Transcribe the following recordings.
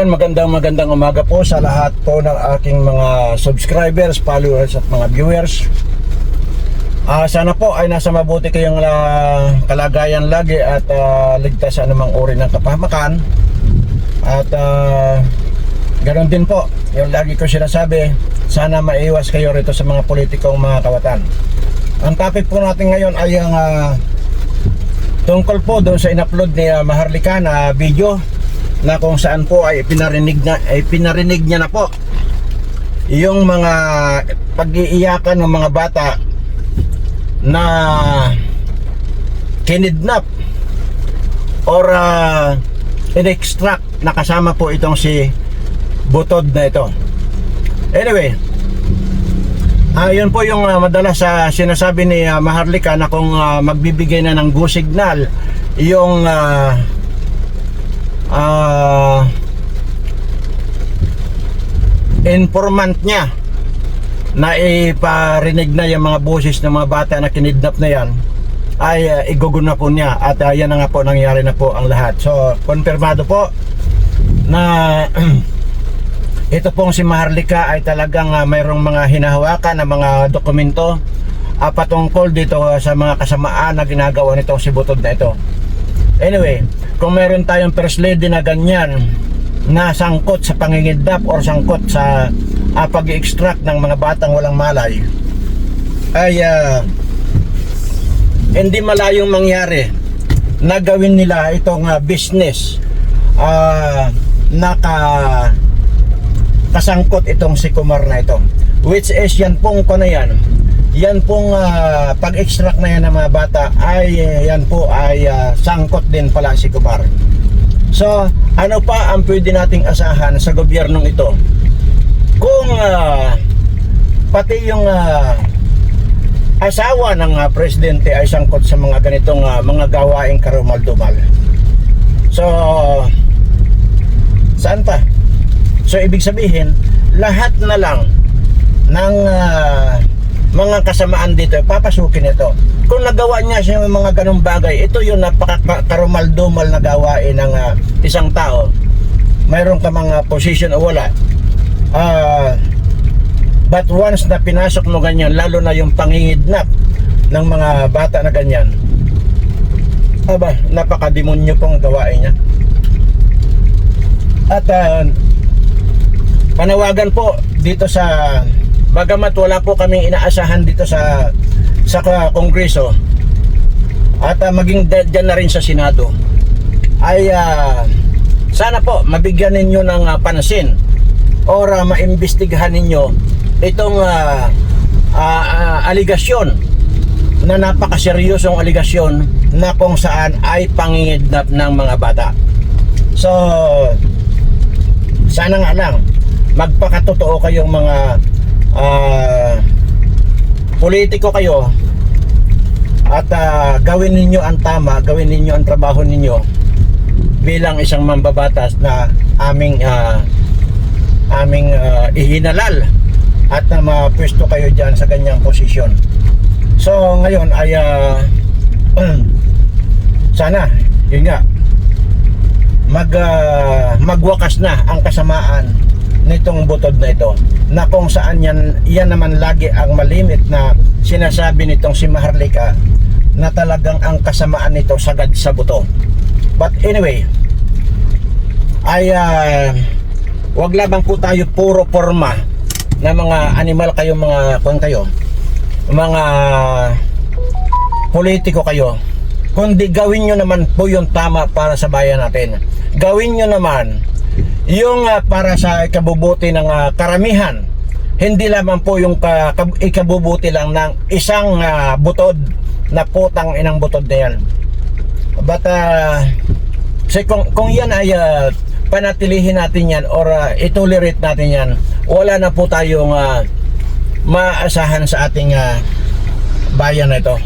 Ayan, magandang magandang umaga po sa lahat po ng aking mga subscribers, followers at mga viewers. Ah, sana po ay nasa mabuti kayong ah, kalagayan lagi at ah, ligtas sa anumang uri ng kapahamakan. At uh, ganoon din po, yung lagi ko sinasabi, sana maiwas kayo rito sa mga politikong mga kawatan. Ang topic po natin ngayon ay ang ah, tungkol po doon sa in-upload ni uh, Maharlika na video na kung saan po ay pinarinig na ay pinarinig niya na po yung mga pag-iiyakan ng mga bata na kinidnap or uh, in-extract na kasama po itong si Butod na ito. Anyway, ayun po yung uh, madalas sa sinasabi ni uh, Maharlika na kung uh, magbibigay na ng go signal yung uh, ah informant niya na iparinig na yung mga boses ng mga bata na kinidnap na yan ay uh, iguguna po niya. At uh, yan na nga po nangyari na po ang lahat. So konfirmado po na ito pong si Maharlika ay talagang uh, mayroong mga hinahawakan na mga dokumento uh, patungkol dito uh, sa mga kasamaan na ginagawa nitong si Butod na ito Anyway, kung meron tayong first lady na ganyan na sangkot sa pangingidnap or sangkot sa uh, pag-extract ng mga batang walang malay ay ah, hindi malayong mangyari na gawin nila itong ah, business ah, naka kasangkot itong si Kumar na ito. Which is yan pong ko na yan yan pong ah, pag-extract na yan ng mga bata ay yan po ay ah, sangkot din pala si Kumar. So ano pa ang pwede nating asahan sa gobyernong ito? Kung ah, pati yung ah, asawa ng ah, presidente ay sangkot sa mga ganitong ah, mga gawaing karumal-dumal. So saan pa? So ibig sabihin, lahat na lang ng ah, mga kasamaan dito, papasukin ito. Kung nagawa niya siya ng mga ganong bagay, ito yung napaka-karumal-dumal na gawain ng ah, isang tao. Mayroon ka mga position o wala. Ah, but once na pinasok mo ganyan, lalo na yung pangingidnap ng mga bata na ganyan, aba, napaka-demonyo pong gawain niya. At ah, panawagan po dito sa bagamat wala po kaming inaasahan dito sa sa kongreso at uh, maging dyan na rin sa senado ay ah, sana po mabigyan ninyo ng ah, pansin or uh, maimbestigahan ninyo itong ah, ah, ah, aligasyon na napakaseryosong aligasyon na kung saan ay pangingidnap ng mga bata. So sana nga lang magpakatotoo kayong mga ah, politiko kayo at ah, gawin ninyo ang tama, gawin ninyo ang trabaho ninyo bilang isang mambabatas na aming ah, aming ah, ihinalal at na mapwesto kayo dyan sa ganyang posisyon. So ngayon ay ah, sana, yun nga, mag ah, magwakas na ang kasamaan nitong butod na ito na kung saan yan, yan naman lagi ang malimit na sinasabi nitong si Maharlika na talagang ang kasamaan nito sagad sa buto. But anyway ay ah, wag lamang po tayo puro forma na mga animal kayo mga kung kayo mga politiko kayo kundi gawin nyo naman po yung tama para sa bayan natin. Gawin nyo naman yung ah, para sa ikabubuti ng ah, karamihan hindi lamang po yung ka, kab- ikabubuti lang ng isang ah, butod na putang inang butod na yan. But uh, kasi kung, kung yan ay ah, panatilihin natin yan or ah, itolerate natin yan wala na po tayong ah, maasahan sa ating ah, bayan na ito.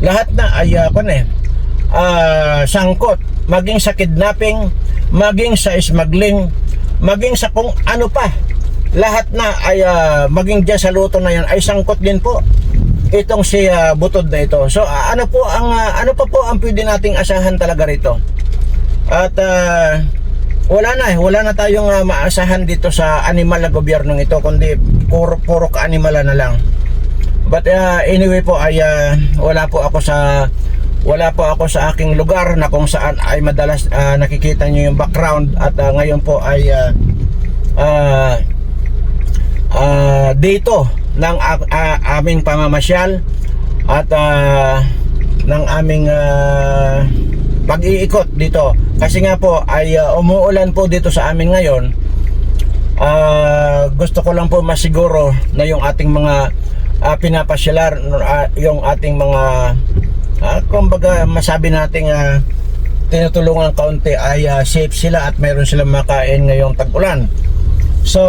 Lahat na ay uh, ano eh, ah, sangkot maging sa kidnapping maging sa smuggling maging sa kung ano pa. Lahat na ay ah, maging dyan sa luto na yan ay sangkot din po itong si ah, butod na ito. So ah, ano po ang ah, ano pa po ang pwede nating asahan talaga rito? At ah, wala na eh, wala na tayong ah, maasahan dito sa animal na gobyernong ito kundi puro, puro ka-animal na lang. But ah, anyway po ay ah, wala po ako sa wala po ako sa aking lugar na kung saan ay madalas ah, nakikita niyo yung background at ah, ngayon po ay ah, ah, ah, dito ng a- a- aming pamamasyal at ah, ng aming ah, pag-iikot dito. Kasi nga po ay ah, umuulan po dito sa amin ngayon. Ah, gusto ko lang po masiguro na yung ating mga ah, pinapasyalar ah, yung ating mga uh, kumbaga masabi nating ah, tinutulungan kaunti ay ah, safe sila at mayroon silang makain ngayong tag-ulan. So,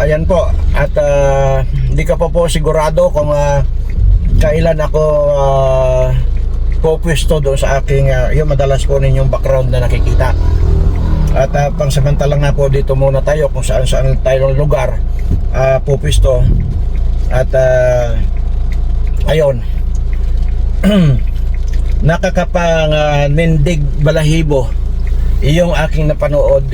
ayan po. At ah, hindi ka pa po sigurado kung ah, kailan ako uh, pupwesto doon sa aking ah, yung madalas po ninyong background na nakikita. At uh, pangsamantala nga po dito muna tayo kung saan saan tayong lugar uh, pupisto. At uh, ayun. Nakakapang uh, nindig balahibo yung aking napanood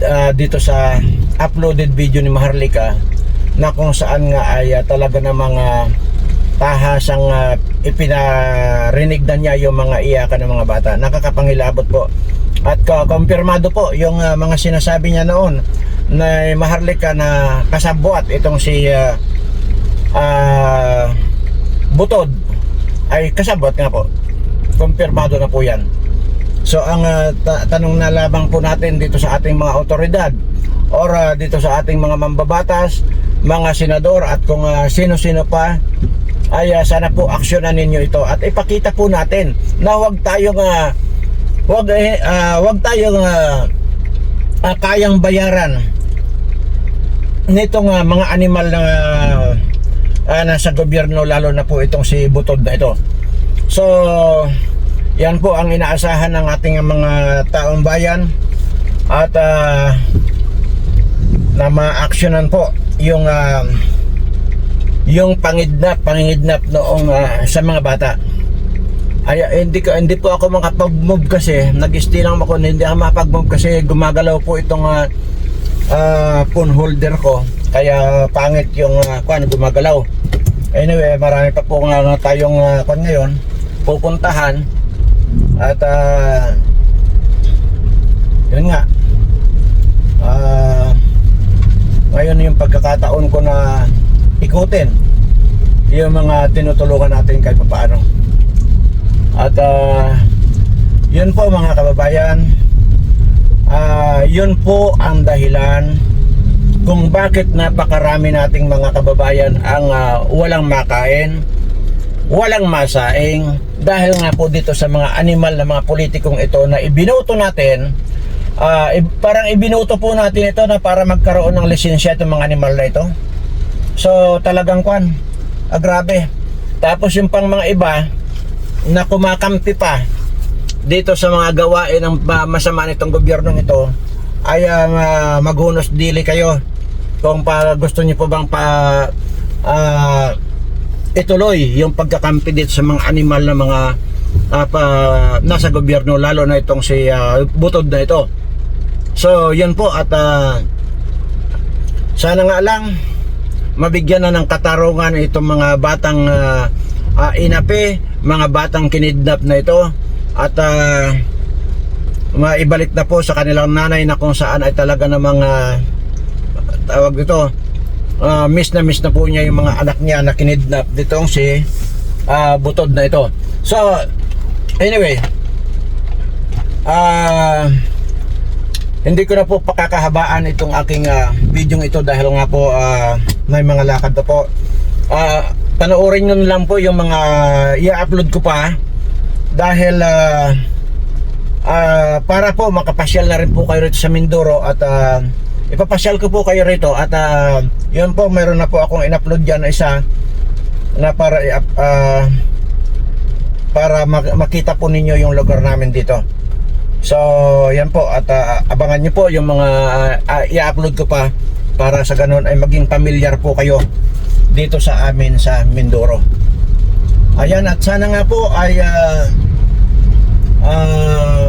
uh, dito sa uploaded video ni Maharlika na kung saan nga ay uh, talaga namang uh, tahasang uh, ipinarinig na niya yung mga iyakan ng mga bata. Nakakapangilabot po. At uh, kumpirmado po yung uh, mga sinasabi niya noon na Maharlika na kasabwat itong si uh, uh, Butod ay kasabwat nga po. Kumpirmado na po yan. So ang uh, ta- tanong na labang po natin dito sa ating mga otoridad or uh, dito sa ating mga mambabatas, mga senador at kung uh, sino-sino pa ay uh, sana po aksyonan ninyo ito at ipakita po natin na huwag tayong uh, wag eh, ah, wag tayong ah, ah, kayang bayaran nitong ah, mga animal na ah, nasa gobyerno lalo na po itong si Butod na ito. So, yan po ang inaasahan ng ating mga taong bayan at ah, na ma-actionan po yung ah, yung pangidnap, pangingidnap noong ah, sa mga bata. Ay hindi ko hindi po ako makapag-move kasi nag-stay lang ako hindi ako makapag-move kasi gumagalaw po itong uh, phone holder ko. Kaya pangit yung uh, kwan gumagalaw. Anyway marami pa po nga nga tayong uh, kwan ngayon pupuntahan at uh, yun nga. Uh, ngayon yung pagkakataon ko na ikutin yung mga tinutulungan natin kahit paano at ah, yun po mga kababayan, ah, yun po ang dahilan kung bakit napakarami nating mga kababayan ang ah, walang makain, walang masaing, dahil nga po dito sa mga animal na mga politikong ito na ibinuto natin, i- parang ibinuto po natin ito na para magkaroon ng lisensya itong mga animal na ito. So talagang kwan, ah, grabe. Tapos yung pang mga iba, na kumakampi pa dito sa mga gawain ng ma- masama nitong gobyernong ito ay ang ah, maghunos dili kayo kung para gusto niyo po bang pa ah, ituloy yung pagkakampi dito sa mga animal na mga pa, nasa gobyerno lalo na itong si ah, Butod na ito. So yun po at ah, sana nga lang mabigyan na ng katarungan itong mga batang ah, ah, inapi, mga batang kinidnap na ito at ah, maibalik na po sa kanilang nanay na kung saan ay talaga namang ah, tawag dito ah, miss na miss na po niya yung mga anak niya na kinidnap ditong si ah, Butod na ito so anyway ah hindi ko na po pakakahabaan itong aking ah, video ito dahil nga po ah, may mga lakad na po. Ah, panoorin nyo lang po yung mga i-upload ko pa dahil ah, ah, para po makapasyal na rin po kayo rito sa Mindoro at ah, ipapasyal ko po kayo rito at ah, yun po meron na po akong in-upload dyan na isa na para ah, para mak- makita po ninyo yung lugar namin dito. So, yan po at ah, abangan niyo po yung mga ah, i-upload ko pa para sa ganun ay maging familiar po kayo dito sa amin sa Mindoro. Ayan at sana nga po ay ah, ah,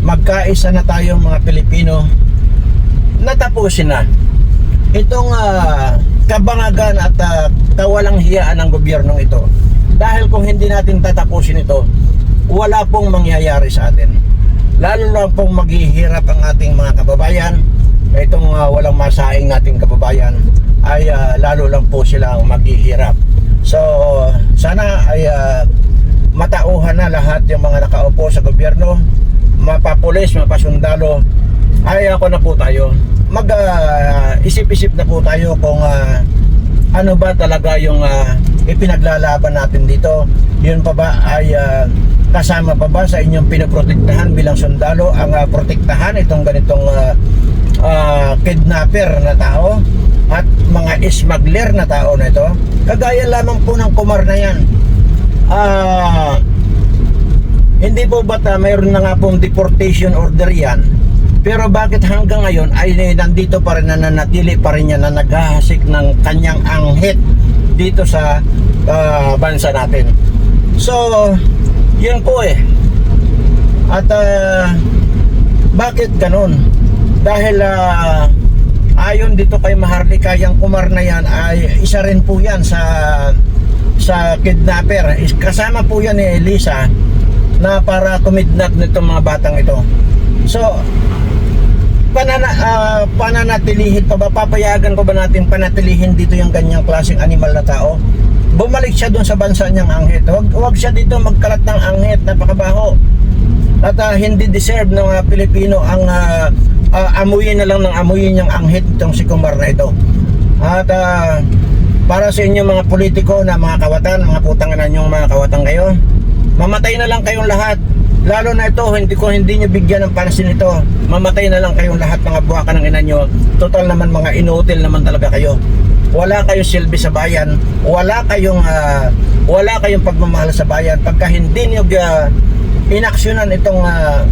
magkaisa na tayong mga Pilipino natapusin na. Itong ah, kabangagan at ah, kawalang hiyaan ng gobyernong ito. Dahil kung hindi natin tatapusin ito wala pong mangyayari sa atin. Lalo lang pong maghihirap ang ating mga kababayan itong ah, walang masaing nating kababayan ay ah, lalo lang po silang maghihirap. So sana ay ah, matauhan na lahat yung mga nakaupo sa gobyerno mapapulis, mapasundalo. Ay ako na po tayo mag ah, isip-isip na po tayo kung ah, ano ba talaga yung ah, ipinaglalaban natin dito. Yun pa ba ay ah, kasama pa ba sa inyong pinoprotektahan bilang sundalo ang ah, protektahan itong ganitong ah, ah, kidnapper na tao at mga smuggler na tao na ito? Kagaya lamang po ng kumar na yan. Ah hindi po ba't ah, mayroon na nga pong deportation order yan pero bakit hanggang ngayon ay nandito pa rin nananatili pa rin yan na naghahasik ng kanyang anghit dito sa ah, bansa natin? So yun po eh. At ah, bakit ganun? Dahil ah, ayon dito kay Maharlika yung kumar na yan ay isa rin po yan sa sa kidnapper. Kasama po yan ni Elisa na para kumidnap nitong mga batang ito so panana, ah, pananatilihin pa ba? Papayagan ko ba natin panatilihin dito yung ganyang klaseng animal na tao? Bumalik siya doon sa bansa niyang anghit. Wag, wag siya dito magkalat ng anghit. Napakabaho. At ah, hindi deserve ng mga Pilipino ang ah, ah, amuyin na lang ng amuyin niyang anghit itong si Kumar na ito. At ah, para sa inyo mga politiko na mga kawatan mga putang ina niyong mga kawatan kayo mamatay na lang kayong lahat lalo na ito hindi ko hindi nyo bigyan ng pansin ito. Mamatay na lang kayong lahat mga buwaka ng ina nyo total naman mga inutil naman talaga kayo. Wala kayong silbi sa bayan. Wala kayong ah, wala kayong pagmamahal sa bayan. Pagka hindi nyo uh, inaksyonan itong ah,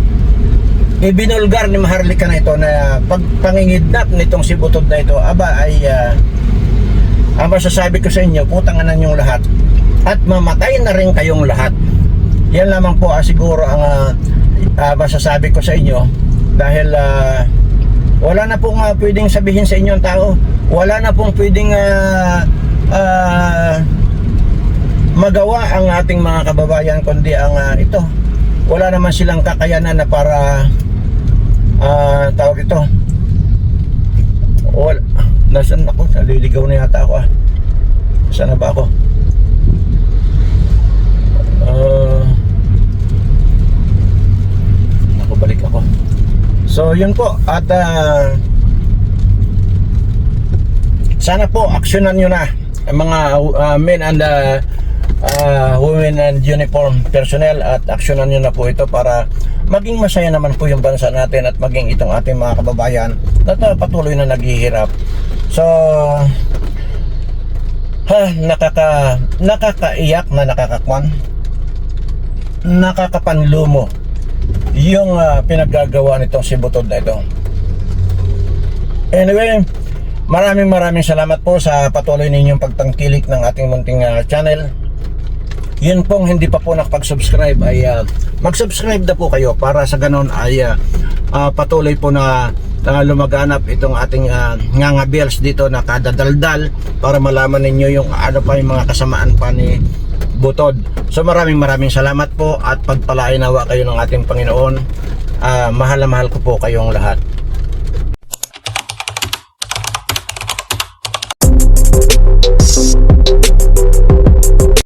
ibinulgar ni Maharlika na ito na pagpangingidnap nitong si Butod na ito aba ay ah, ang masasabi ko sa inyo putanganan yung lahat. At mamatay na rin kayong lahat yan lamang po ah, siguro ang ah, ah, masasabi ko sa inyo. Dahil ah, wala na pong ah, pwedeng sabihin sa inyo ang tao. Wala na pong pwedeng ah, ah, magawa ang ating mga kababayan kundi ang ah, ito. Wala naman silang kakayanan na para ah, tawag ito. Wala nasan ako? Naliligaw na yata ako ah. Saan na ba ako Ah, ako balik ako so yun po. At ah, sana po aksyonan nyo na ang mga ah, men and ah, ah, women and uniform personnel at aksyonan nyo na po ito para maging masaya naman po yung bansa natin at maging itong ating mga kababayan na patuloy na naghihirap. So ha nakaka nakakaiyak na nakakakwan nakakapanlumo yung ah, pinaggagawa nitong si Butod na ito. Anyway maraming maraming salamat po sa patuloy ninyong pagtangkilik ng ating munting ah, channel. Yun pong hindi pa po nakapag-subscribe ay ah, mag-subscribe na po kayo para sa ganon ay ah, ah, patuloy po na ah, lumaganap itong ating uh, nganga bills dito na kadadaldal para malaman ninyo yung ano pa yung mga kasamaan pa ni Butod. So maraming maraming salamat po at pagpalain nawa kayo ng ating Panginoon. Ah, mahal na mahal ko po kayong lahat.